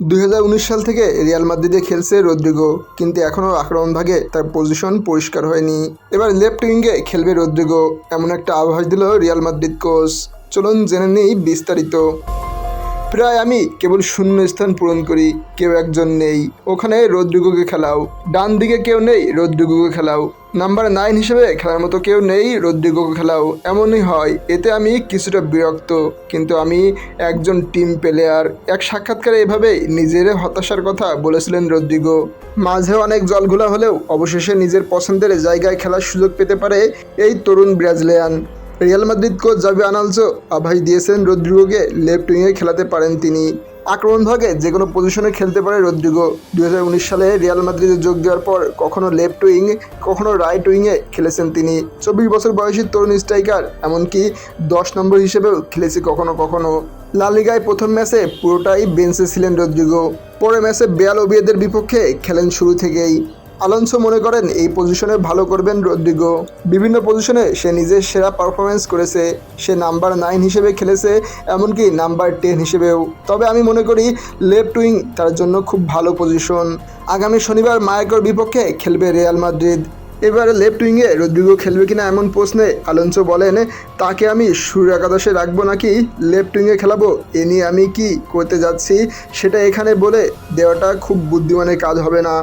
দুই হাজার উনিশ সাল থেকে রিয়াল মাদ্রিদে খেলছে রদ্রিগো, কিন্তু এখনও আক্রমণ ভাগে তার পজিশন পরিষ্কার হয়নি। এবার লেফট উইঙ্গে খেলবে রদ্রিগো, এমন একটা আভাস দিল রিয়াল মাদ্রিদ কোচ চলুন জেনে নেই বিস্তারিত। প্রায় আমি কেবল শূন্য স্থান পূরণ করি, কেউ একজন নেই। ওখানে রদ্রিগোকে খেলাও। ডান দিকে কেউ নেই, রদ্রিগোকে খেলাও। নাম্বার নাইন হিসেবে খেলার মতো কেউ নেই, রদ্রিগোকে খেলাও। এমনই হয়, এতে আমি কিছুটা বিরক্ত, কিন্তু আমি একজন টিম প্লেয়ার। এক সাক্ষাৎকারে এভাবেই নিজের হতাশার কথা বলেছিলেন রদ্রিগো। মাঝে অনেক জলঘোলা হলেও অবশেষে নিজের পছন্দের জায়গায় খেলার সুযোগ পেতে পারে এই তরুণ Brazilian. Real Madrid coach Xabi আনালসো আভাস দিয়েছেন রদ্রিগোকে লেফট উইংয়ে খেলাতে পারেন তিনি। আক্রমণ ভাগে যে কোনো পজিশনে খেলতে পারে রদ্রিগো। দু সালে রিয়াল মাদ্রিদে যোগ দেওয়ার পর কখনো লেফট উইং কখনো রাইট উইংয়ে খেলেছেন তিনি। চব্বিশ বছর বয়সী তরুণ স্ট্রাইকার, এমনকি দশ নম্বর হিসেবেও খেলেছে কখনো কখনো। লালিগায় প্রথম ম্যাচে পুরোটাই বেঞ্চে ছিলেন রদ্রিগো। পরে ম্যাচে বেয়াল ওবিয়েদের বিপক্ষে খেলেন শুরু থেকেই। আলোনসো মনে করেন, এই পজিশনে ভালো করবেন রদ্রিগো। বিভিন্ন পজিশনে সে নিজের সেরা পারফরমেন্স করেছে, সে নাম্বার নাইন হিসেবে খেলেছে, এমনকি নাম্বার টেন হিসেবেও। তবে আমি মনে করি লেফট উইং তার জন্য খুব ভালো পজিশন আগামী শনিবার মায়াকোর বিপক্ষে খেলবে রিয়াল মাদ্রিদ। এবারে লেফট উইংয়ে রদ্রিগো খেলবে কিনা এমন প্রশ্নে আলোনসো বলেন, তাকে আমি সুর একাদশে রাখব নাকি লেফট উইংয়ে খেলাবো? এ নিয়ে আমি কি করতে যাচ্ছি? সেটা এখানে বলে দেওয়াটা খুব বুদ্ধিমানের কাজ হবে না।